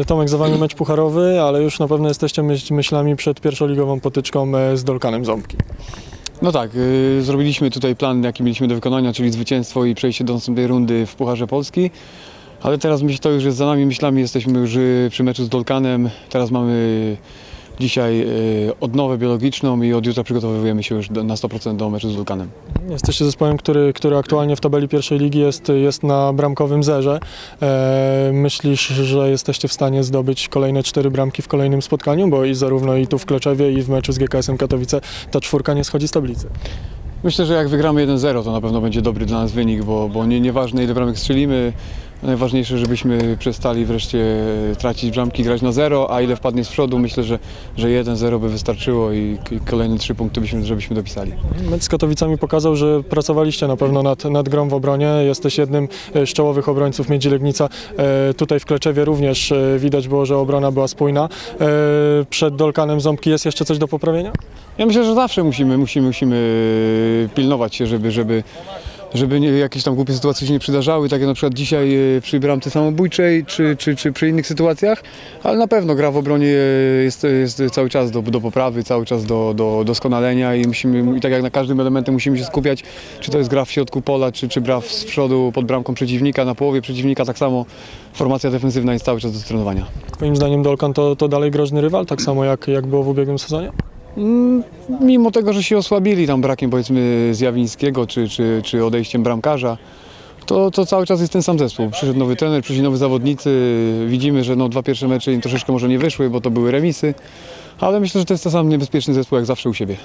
E, Tomek, za Wami mecz pucharowy, ale już na pewno jesteście myśl, myślami przed pierwszoligową potyczką e, z Dolkanem Ząbki. No tak, y, zrobiliśmy tutaj plan, jaki mieliśmy do wykonania, czyli zwycięstwo i przejście do następnej rundy w Pucharze Polski. Ale teraz myśl, to już jest za nami, myślami jesteśmy już y, przy meczu z Dolkanem. Teraz mamy dzisiaj y, odnowę biologiczną i od jutra przygotowujemy się już na 100% do meczu z Dolkanem. Jesteście zespołem, który, który aktualnie w tabeli pierwszej ligi jest, jest na bramkowym zerze. E, myślisz, że jesteście w stanie zdobyć kolejne cztery bramki w kolejnym spotkaniu? Bo i zarówno i tu w Kleczewie i w meczu z GKS-em Katowice ta czwórka nie schodzi z tablicy. Myślę, że jak wygramy 1-0 to na pewno będzie dobry dla nas wynik, bo, bo nie, nieważne ile bramek strzelimy, najważniejsze żebyśmy przestali wreszcie tracić bramki, grać na zero, a ile wpadnie z przodu, myślę, że, że 1-0 by wystarczyło i, i kolejne trzy punkty byśmy, żebyśmy dopisali. Mecz z Katowicami pokazał, że pracowaliście na pewno nad, nad grą w obronie. Jesteś jednym e, z czołowych obrońców Miedzi Legnica. E, tutaj w Kleczewie również e, widać było, że obrona była spójna. E, przed Dolkanem Ząbki jest jeszcze coś do poprawienia? Ja myślę, że zawsze musimy, musimy, musimy pilnować się, żeby, żeby, żeby nie, jakieś tam głupie sytuacje się nie przydarzały, tak jak na przykład dzisiaj e, przy bramce samobójczej, czy, czy, czy przy innych sytuacjach, ale na pewno gra w obronie jest, jest cały czas do, do poprawy, cały czas do, do doskonalenia i musimy, i tak jak na każdym elementem musimy się skupiać, czy to jest gra w środku pola, czy, czy gra z przodu pod bramką przeciwnika, na połowie przeciwnika, tak samo formacja defensywna jest cały czas do trenowania. Twoim zdaniem Dolkan to, to dalej groźny rywal, tak samo jak, jak było w ubiegłym sezonie? Mm, Mimo tego, że się osłabili tam brakiem powiedzmy Zjawińskiego czy, czy, czy odejściem bramkarza, to, to cały czas jest ten sam zespół. Przyszedł nowy trener, przyszli nowi zawodnicy. Widzimy, że no, dwa pierwsze mecze im troszeczkę może nie wyszły, bo to były remisy, ale myślę, że to jest ten sam niebezpieczny zespół jak zawsze u siebie.